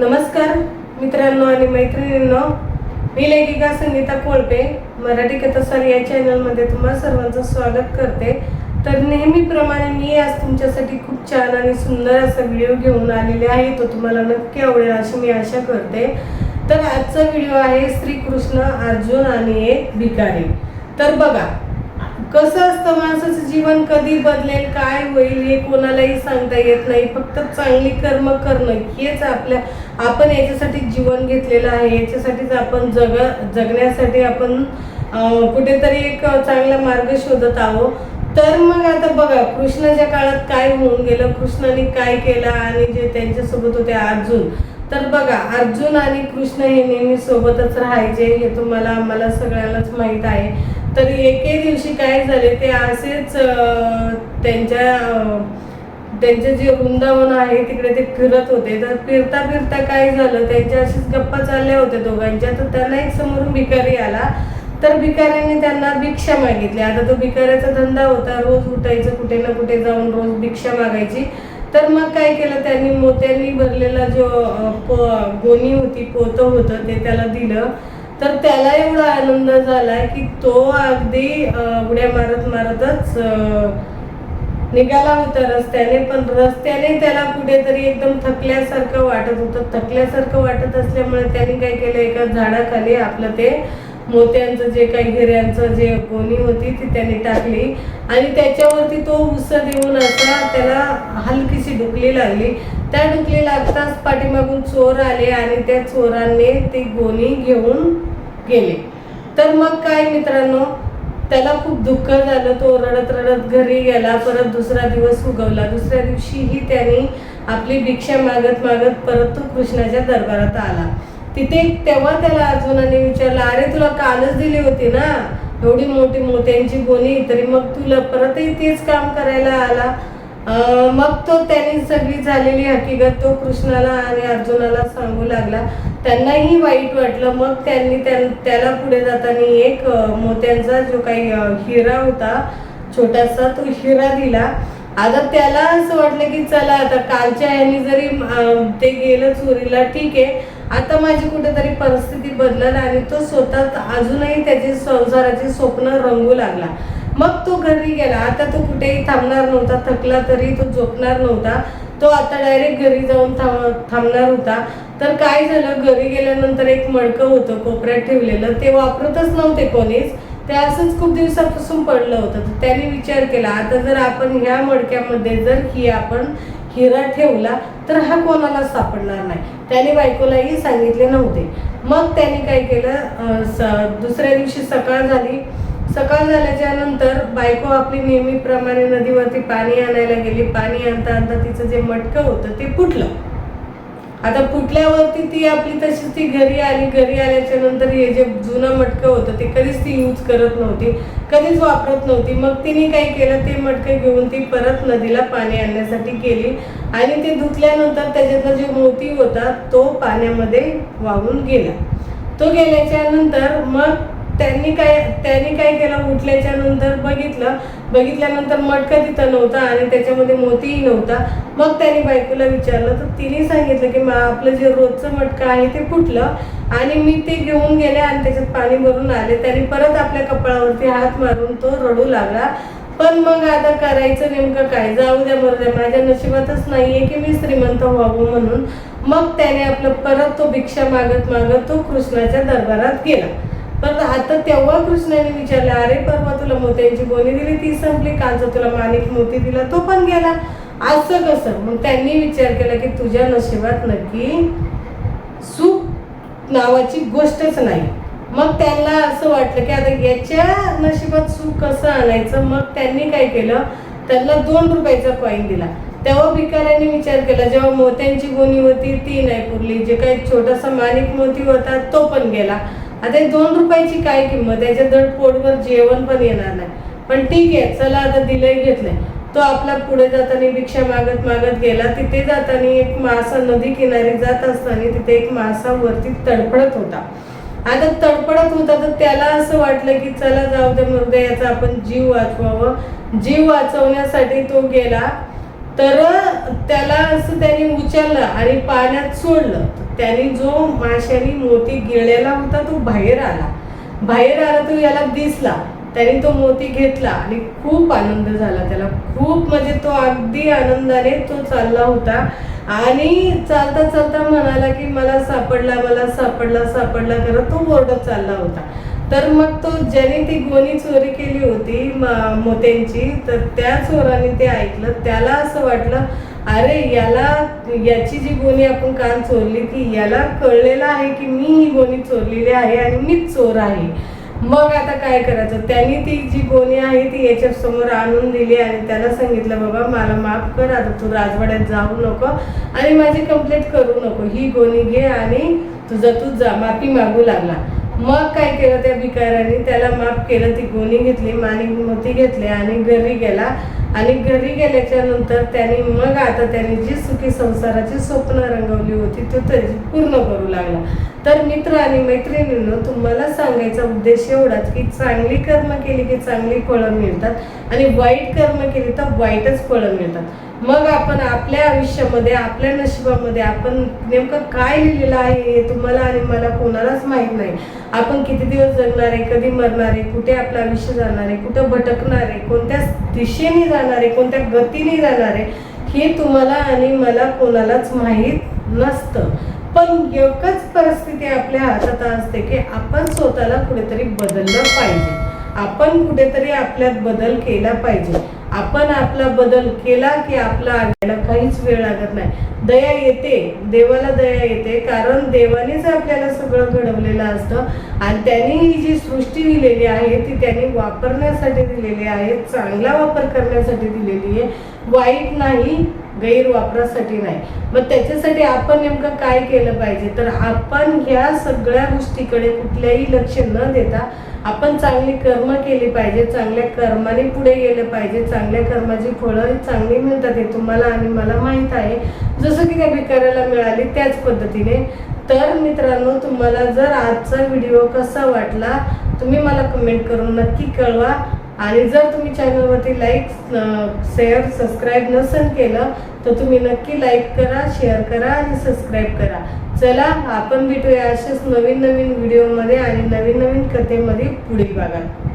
नमस्कार मित्रांनो आणि मैत्रिणींनो. मी लेखिका संगीता कोळपे. मराठी कथासार या चॅनलमध्ये तुम्हा सर्वांचं स्वागत करते. तर नेहमीप्रमाणे मी आज तुमच्यासाठी खूप छान आणि सुंदर असा व्हिडिओ घेऊन आलेले आहे तो तुम्हाला नक्की आवडेल अशी मी आशा करते. तर आजचा व्हिडिओ आहे श्रीकृष्ण अर्जुन आणि एक भिकारी. तर बघा कसं असतं माणसाचं जीवन कधी बदलेल काय होईल हे कोणालाही सांगता येत नाही. फक्त चांगली कर्म करणं हेच आपल्या आपण याच्यासाठी जीवन घेतलेलं आहे. याच्यासाठीच आपण जग जगण्यासाठी आपण कुठेतरी एक चांगला मार्ग शोधत आहोत. तर मग आता बघा कृष्णाच्या काळात काय होऊन गेलं? कृष्णाने काय केलं आणि जे त्यांच्यासोबत होते अर्जुन? तर बघा अर्जुन आणि कृष्ण हे नेहमी सोबतच राहायचे हे तुम्हाला आम्हाला सगळ्यांनाच माहीत आहे. तर एके दिवशी काय झाले ते असेच त्यांच्या त्यांचे जे वृंदावन आहे तिकडे ते फिरत होते. तर फिरता फिरता काय झालं त्यांच्या अशीच गप्पा चालल्या होत्या दोघांच्या. तर त्यांना एक समोरून भिकारी आला. तर भिकाऱ्याने त्यांना भिक्षा मागितली. आता तो भिकाऱ्याचा धंदा होता. रोज उठायचं कुठे ना कुठे जाऊन रोज भिक्षा मागायची. तर मग काय केलं त्यांनी मोत्यांनी भरलेला जो प- गोणी होती पोतं होतं ते त्याला दिलं. तर त्याला एवढा आनंद झाला की तो अगदी उड्या मारत मारतच निघाला होता रस्त्याने. पण रस्त्याने त्याला कुठेतरी एकदम थकल्यासारखं वाटत होतं. थकल्यासारखं वाटत असल्यामुळे त्याने काय केलं एका झाडाखाली आपलं ते मोत्यांचं जे काही हिऱ्यांचं जे गोणी होती ती त्याने टाकली. आणि त्याच्यावरती तो उस देऊन असा त्याला हलकीशी डुकली लागली. त्या डुकली लागताच पाठीमागून चोर आले आणि त्या चोरांनी ती गोणी घेऊन गेले. तर मग काय मित्रांनो? त्याला खूप दुःख झालं तो रडत रडत घरी गेला परत दुसरा दिवस उगवला. दुसऱ्या दिवशीही त्यांनी आपली भिक्षा मागत मागत परत तो कृष्णाच्या दरबारात आला. तिथे तेव्हा त्याला अर्जुनाने विचारलं अरे तुला कालच दिली होती ना? एवढी मोठी मोत्यांची गोणी तरी मग तुला परतही तेच काम करायला आला? मग तो त्यांनी सगळी झालेली हकीकत तो कृष्णाला आणि अर्जुनाला सांगू लागला. त्यांनाही वाईट वाटलं. मग त्यांनी त्याला पुढे जाताना एक मोत्यांचा जो काही हिरा होता छोटासा तो हिरा दिला. आता त्याला असं वाटलं की चला आता कालच्या यांनी जरी ते गेलं चोरीला ठीक आहे. आता माझी कुठेतरी परिस्थिती बदलल आणि तो स्वतः अजूनही त्याचे संसाराचे स्वप्न रंगू लागला. मग तो घरी गेला आता तो कुठेही थांबणार नव्हता थकला तरी तो झोपणार नव्हता. तो आता डायरेक्ट घरी जाऊन थांब थांबणार होता. तर काय झालं घरी गेल्यानंतर एक मडकं होतं कोपऱ्यात ठेवलेलं. ते वापरतच नव्हते कोणीच. ते असंच खूप दिवसापासून पडलं होतं. तर त्याने विचार केला आता जर आपण ह्या मडक्यामध्ये जर ही आपण हिरा ठेवला तर हा कोणाला सापडणार नाही. त्याने बायकोलाही सांगितले नव्हते. मग त्याने काय केलं स- दुसऱ्या दिवशी सकाळ झाली. सकाळ झाल्याच्यानंतर बायको आपली नेहमीप्रमाणे नदीवरती पाणी आणायला गेली. पाणी आणता आणता तिचं जे मटकं होतं ते फुटलं. आता फुटल्यावरती ती आपली तशीच ती घरी आली. घरी आल्याच्यानंतर हे जे जुनं मटकं होतं ते कधीच ती यूज करत नव्हती. कधीच वापरत नव्हती. मग तिने काय केलं? ते मटकं घेऊन ती परत नदीला पाणी आणण्यासाठी गेली. आणि ते धुतल्यानंतर त्याच्यातला जो मोती होता तो पाण्यामध्ये वाहून गेला. तो गेल्याच्यानंतर मग त्यांनी काय त्यांनी काय केलं? उठल्याच्या नंतर बघितलं. बघितल्यानंतर मटकं तिथं नव्हता आणि त्याच्यामध्ये मोतीही नव्हता. मग त्यांनी बायकोला विचारलं तर तिने सांगितलं की मा आपलं जे रोजचं मटकं आहे ते फुटलं आणि मी ते घेऊन गेले आणि त्याच्यात पाणी भरून आले. त्याने परत आपल्या कपाळावरती हात मारून तो रडू लागला. पण मग आता करायचं नेमकं काय? जाऊ द्या मरू द्या. माझ्या नशिबातच नाहीये की मी श्रीमंत व्हावं म्हणून. मग त्याने आपलं परत तो भिक्षा मागत मागत तो कृष्णाच्या दरबारात गेला. पण आता तेव्हा कृष्णाने विचारलं अरे परवा तुला मोत्यांची गोणी दिली ती संपली कालचा तुला माणिक मोती दिला तो पण गेला. असं कसं? मग त्यांनी विचार केला की तुझ्या नशिबात नक्की सुख नावाची गोष्टच नाही. मग त्यांना असं वाटलं की आता याच्या नशिबात सुख कसं आणायचं? मग त्यांनी काय केलं? त्यांना दोन रुपयाचा कॉईन दिला. तेव्हा भिकाऱ्यांनी विचार केला जेव्हा मोत्यांची गोणी होती ती नाही पुरली. जे काही छोटासा माणिक मोती होता तो पण गेला. आता दोन रुपयाची काय किंमत याच्या दडपोटवर जेवण पण येणार नाही. पण ठीक आहे चला आता दिलंय घेतलंय तो आपला पुढे जाताना भिक्षा मागत मागत गेला. तिथे जाताना एक मासा नदी किनारी जात असताना तिथे एक मासा वरती तडफडत होता. आता तडफडत होता तर त्याला असं वाटलं की चला जाऊ दे मरू याचा आपण जीव वाचवावं. जीव वाचवण्यासाठी तो गेला. तर त्याला असं त्याने उचललं आणि पाण्यात सोडलं. त्याने जो माशाने मोती गिळलेला होता तो बाहेर आला. बाहेर आला तो याला दिसला. त्याने तो मोती घेतला आणि खूप आनंद झाला त्याला. खूप म्हणजे तो अगदी आनंदाने तो चालला होता. आणि चालता चालता म्हणाला की मला सापडला मला सापडला सापडला करत तो ओरडत चालला होता. तर मग तो ज्याने ती गोणी चोरी केली होती मोत्यांची तर त्या चोराने ते ऐकलं. त्याला असं वाटलं अरे याला याची जी गोणी आपण काल चोरली ती याला कळलेलं आहे की मी ही गोणी चोरलेली आहे आणि मीच चोर आहे? मग आता काय करायचं? त्यांनी ती जी गोणी आहे ती याच्या समोर आणून दिली आणि त्याला सांगितलं बाबा मला माफ कर आता तू राजवाड्यात जाऊ नको आणि माझी कंप्लेंट करू नको. ही गोणी घे आणि तुझा तू जा माफी मागू लागला. मग काय केलं त्या भिकाऱ्याने? त्याला माफ केलं ती गोणी घेतली माणी मोती घेतले आणि घरी गेला. आणि घरी गेल्याच्यानंतर त्याने मग आता त्याने जी सुखी संसाराची स्वप्न रंगवली होती तो त्याची पूर्ण करू लागला. तर मित्र आणि मैत्रिणींनो तुम्हाला सांगायचा उद्देश एवढाच की चांगली कर्म केली की चांगली फळं मिळतात आणि वाईट कर्म केली तर वाईटच फळं मिळतात. मग आपण आपल्या आयुष्यामध्ये आपल्या नशिबामध्ये आपण नेमकं काय लिहिलेलं आहे हे तुम्हाला आणि मला कोणालाच माहीत नाही. आपण किती दिवस जगणार आहे कधी मरणार आहे कुठे आपलं आयुष्य जाणार आहे कुठं भटकणार आहे कोणत्या दिशेने जाणार आहे कोणत्या गतीने जाणार आहे हे तुम्हाला आणि मला कोणालाच माहीत नसतं. पण एकच परिस्थिती आपल्या हातात असते की आपण स्वतःला कुठेतरी बदललं पाहिजे. आपण कुठेतरी आपल्यात बदल केला पाहिजे. आपण आपला बदल केला की आपला आगायला काहीच वेळ लागत नाही. दया येते देवाला दया येते कारण देवानेच आपल्याला सगळं घडवलेलं असतं आणि त्यांनी ही जी सृष्टी दिलेली आहे ती त्यांनी वापरण्यासाठी दिलेली आहे चांगला वापर करण्यासाठी दिलेली आहे. वाईट नाही गैरवापरासाठी नाही. मग त्याच्यासाठी आपण नेमकं काय केलं पाहिजे? तर आपण ह्या सगळ्या गोष्टीकडे कुठल्याही लक्ष न देता आपण चांगली कर्म केली पाहिजे चांगल्या कर्माने पुढे गेलं पाहिजे चांगल्या कर्माची फळं चांगली मिळतात हे तुम्हाला आणि मला माहीत आहे. जसं की त्या भिकाऱ्याला मिळाली त्याच पद्धतीने. तर मित्रांनो तुम्हाला जर आजचा व्हिडिओ कसा वाटला तुम्ही मला कमेंट करून नक्की कळवा. आणि जर तुम्ही चॅनलवरती लाईक शेअर सबस्क्राईब नसेल केलं तर तुम्ही नक्की लाईक करा शेअर करा आणि सबस्क्राईब करा. चला आपण भेटूया असेच नवीन नवीन व्हिडिओमध्ये आणि नवीन नवीन कथेमध्ये पुढील भागात.